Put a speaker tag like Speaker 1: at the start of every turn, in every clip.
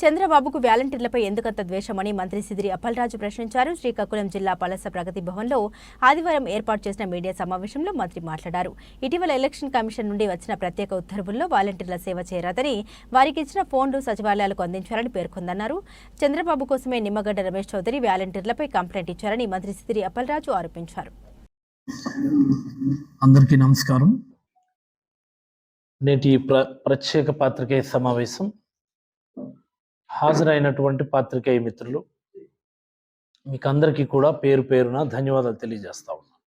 Speaker 1: చంద్రబాబుకు వాలంటీర్లపై ఎందుకంత ద్వేషమని మంత్రి సిదిరి అప్పలరాజు ప్రశ్నించారు. శ్రీకాకుళం జిల్లా పలస ప్రగతి భవన్లో ఆదివారం ఏర్పాటు చేసిన మీడియా సమావేశంలో మంత్రి మాట్లాడారు. ఇటీవల ఎలక్షన్ కమిషన్ నుండి వచ్చిన ప్రత్యేక ఉత్తర్వుల్లో వాలంటీర్ల సేవ చేరాదని వారికి ఇచ్చిన ఫోన్లు సచివాలయాలకు అందించారని పేర్కొందన్నారు. చంద్రబాబు కోసమే నిమ్మగడ్డ రమేష్ చౌదరి వాలంటీర్లపై కంప్లైంట్ ఇచ్చారని మంత్రి సిదిరి అప్పలరాజు ఆరోపించారు.
Speaker 2: అందరికీ నమస్కారం.
Speaker 3: నేటి ప్ర ప్రత్యేక పాత్రికేయ సమావేశం హాజరైనటువంటి పాత్రికేయ మిత్రులు మీకు అందరికీ కూడా పేరు పేరున ధన్యవాదాలు తెలియజేస్తా ఉన్నాను.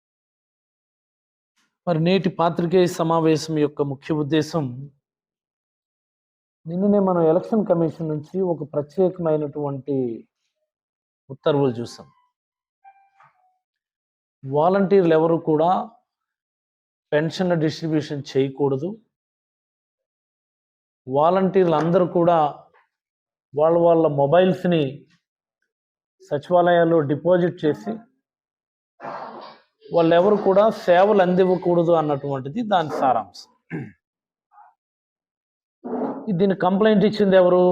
Speaker 3: మరి నేటి పాత్రికేయ సమావేశం యొక్క ముఖ్య ఉద్దేశం నిన్ననే మనం ఎలక్షన్ కమిషన్ నుంచి ఒక ప్రత్యేకమైనటువంటి ఉత్తర్వులు చూసాం. వాలంటీర్లు ఎవరు కూడా పెన్షన్ల డిస్ట్రిబ్యూషన్ చేయకూడదు. వాలంటీర్లు అందరూ కూడా వాళ్ళ వాళ్ళ మొబైల్స్ని సచివాలయాల్లో డిపాజిట్ చేసి వాళ్ళు ఎవరు కూడా సేవలు అందివ్వకూడదు అన్నటువంటిది దాని సారాంశం. దీన్ని కంప్లైంట్ ఇచ్చింది ఎవరు?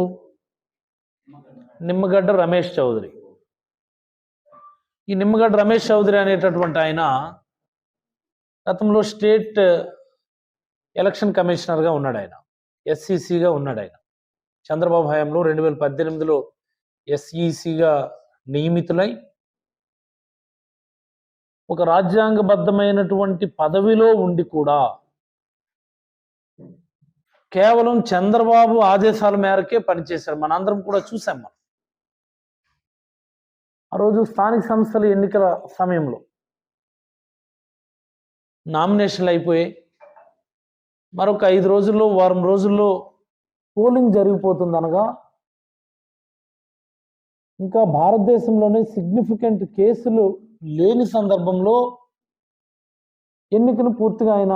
Speaker 3: నిమ్మగడ్డ రమేష్ చౌదరి. ఈ నిమ్మగడ్డ రమేష్ చౌదరి అనేటటువంటి ఆయన గతంలో స్టేట్ ఎలక్షన్ కమిషనర్గా ఉన్నాడు ఆయన ఎస్సీసీగా ఉన్నాడు ఆయన చంద్రబాబు హయాంలో రెండు వేల పద్దెనిమిదిలో ఎస్ఈసిగా నియమితులై ఒక రాజ్యాంగబద్ధమైనటువంటి పదవిలో ఉండి కూడా కేవలం చంద్రబాబు ఆదేశాల మేరకే పనిచేశారు. మనందరం కూడా చూసాం మనం. ఆ రోజు స్థానిక సంస్థల ఎన్నికల సమయంలో నామినేషన్లు అయిపోయాయి. మరొక ఐదు రోజుల్లో వారం రోజుల్లో పోలింగ్ జరిగిపోతుందనగా ఇంకా భారతదేశంలోనే సిగ్నిఫికెంట్ కేసులు లేని సందర్భంలో ఎన్నికను పూర్తిగా ఆయన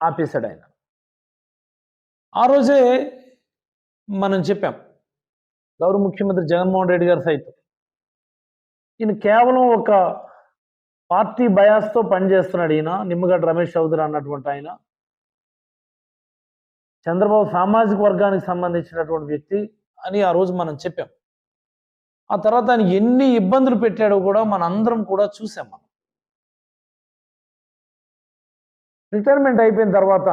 Speaker 3: ఆపేశాడు ఆయన. ఆ రోజే మనం చెప్పాం గౌరవ ముఖ్యమంత్రి జగన్మోహన్ రెడ్డి గారు సైతం. ఈయన కేవలం ఒక పార్టీ బయాస్తో పనిచేస్తున్నాడు ఈయన నిమ్మగడ్డ రమేష్ చౌదరి అన్నటువంటి ఆయన. చంద్రబాబు సామాజిక వర్గానికి సంబంధించినటువంటి వ్యక్తి అని ఆ రోజు మనం చెప్పాం. ఆ తర్వాత ఆయన ఎన్ని ఇబ్బందులు పెట్టాడో కూడా మన అందరం కూడా చూసాం మనం. రిటైర్మెంట్ అయిపోయిన తర్వాత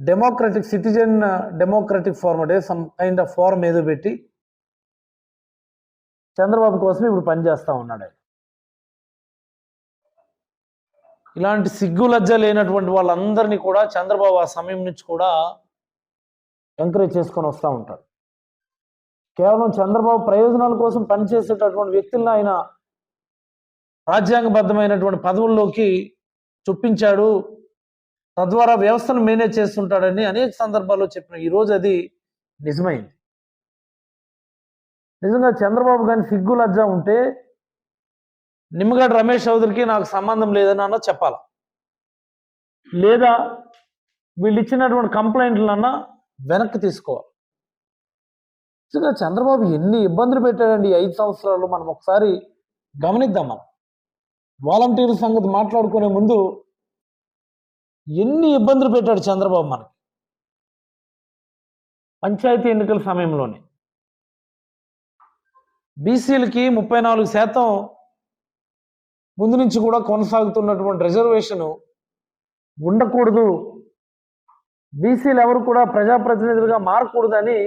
Speaker 3: డెమోక్రటిక్ సిటిజన్ డెమోక్రటిక్ ఫార్మ్ అంటే సమ్ కైండ్ ఆఫ్ ఫార్మ్ ఏదో పెట్టి చంద్రబాబు కోసం ఇప్పుడు పనిచేస్తూ ఉన్నాడు ఆయన. ఇలాంటి సిగ్గులజ్జ లేనటువంటి వాళ్ళందరినీ కూడా చంద్రబాబు ఆ సమయం నుంచి కూడా ఎంకరేజ్ చేసుకొని వస్తూ ఉంటాడు. కేవలం చంద్రబాబు ప్రయోజనాల కోసం పనిచేసేటటువంటి వ్యక్తులను ఆయన రాజ్యాంగబద్ధమైనటువంటి పదవుల్లోకి చొప్పించాడు. తద్వారా వ్యవస్థను మేనేజ్ చేస్తుంటాడని అనేక సందర్భాల్లో చెప్పిన ఈరోజు అది నిజమైంది. నిజంగా చంద్రబాబు కానీ సిగ్గు లజ్జ ఉంటే నిమ్మగడ్డ రమేష్ చౌదరికి నాకు సంబంధం లేదని అన్న చెప్పాలా. లేదా వీళ్ళు ఇచ్చినటువంటి కంప్లైంట్లన్నా వెనక్కి తీసుకోవాలి. నిజంగా చంద్రబాబు ఎన్ని ఇబ్బందులు పెట్టాడండి ఐదు సంవత్సరాలు మనం ఒకసారి గమనిద్దాం మనం. వాలంటీర్ సంగతి మాట్లాడుకునే ముందు ఎన్ని ఇబ్బందులు పెట్టాడు చంద్రబాబు మనకి? పంచాయతీ ఎన్నికల సమయంలోనే. బీసీలకి ముప్పై నాలుగు శాతం ముందు నుంచి కూడా కొనసాగుతున్నటువంటి రిజర్వేషన్ ఉండకూడదు. బీసీలు ఎవరు కూడా ప్రజాప్రతినిధులుగా మారకూడదని